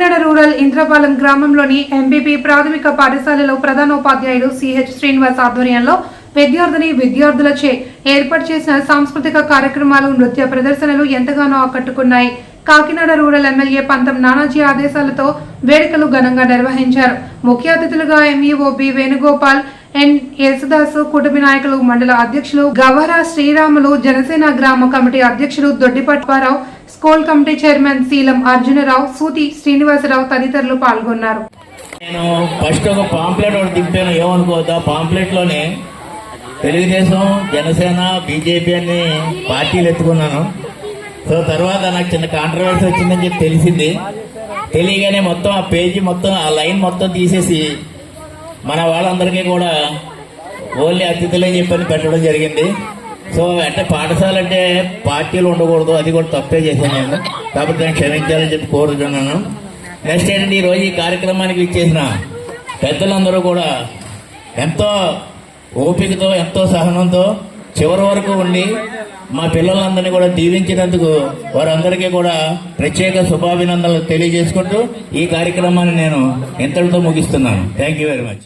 Kakinada rural Indrapalem గ్రామంలోని MBP ప్రాథమిక పాఠశాలలో ప్రధానోపాధ్యాయుడు సిహెచ్ శ్రీనివాస్ ఆధ్వర్యంలో విద్యార్థిని విద్యార్థులచే ఏర్పాటు చేసిన సాంస్కృతిక కార్యక్రమాలు నృత్య ప్రదర్శనలు ఎంతగానో ఆకట్టుకున్నాయి. కాకినాడ రూరల్ ఎమ్మెల్యే పంతం నానాజీ ఆదేశాలతో వేడుకలు ఘనంగా నిర్వహించారు. ముఖ్య అతిథులుగా MEO B Venugopal N Yesudasu కుటుంబ నాయకులు మండల అధ్యక్షులు గవర శ్రీరాములు జనసేన గ్రామ కమిటీ అధ్యక్షులు దొడ్డిపట్పారావు school committee chairman Seelam Arjunarao Suthi Srinivasarao తదితరులు పాల్గొన్నారు. నేను ఫస్ట్ ఒక పాంప్లెట్ ఒకటి దింపాను ఏమనుకోవద్దా? పాంప్లెట్లోనే తెలుగుదేశం జనసేన బీజేపీ అని పార్టీలు ఎత్తుకున్నాను. సో తర్వాత నాకు చిన్న కాంట్రవర్సీ వచ్చిందని చెప్పి తెలిసింది. తెలియగానే మొత్తం ఆ పేజీ మొత్తం ఆ లైన్ మొత్తం తీసేసి మన వాళ్ళందరికీ కూడా ఓన్లీ అతిథులే చెప్పని పెట్టడం జరిగింది. సో అంటే పాఠశాల అంటే పార్టీలు ఉండకూడదు అది కూడా తప్పే చేశాను నేను. కాబట్టి నేను క్షమించాలని చెప్పి కోరుతున్నాను. నెక్స్ట్ ఏంటంటే ఈరోజు ఈ కార్యక్రమానికి ఇచ్చేసిన పెద్దలందరూ కూడా ఎంతో ఓపికతో ఎంతో సహనంతో చివరి వరకు ఉండి మా పిల్లలందరినీ కూడా దీవించినందుకు వారందరికీ కూడా ప్రత్యేక శుభాభినందనలు తెలియజేసుకుంటూ ఈ కార్యక్రమాన్ని నేను ఇంతటితో ముగిస్తున్నాను. Thank you very much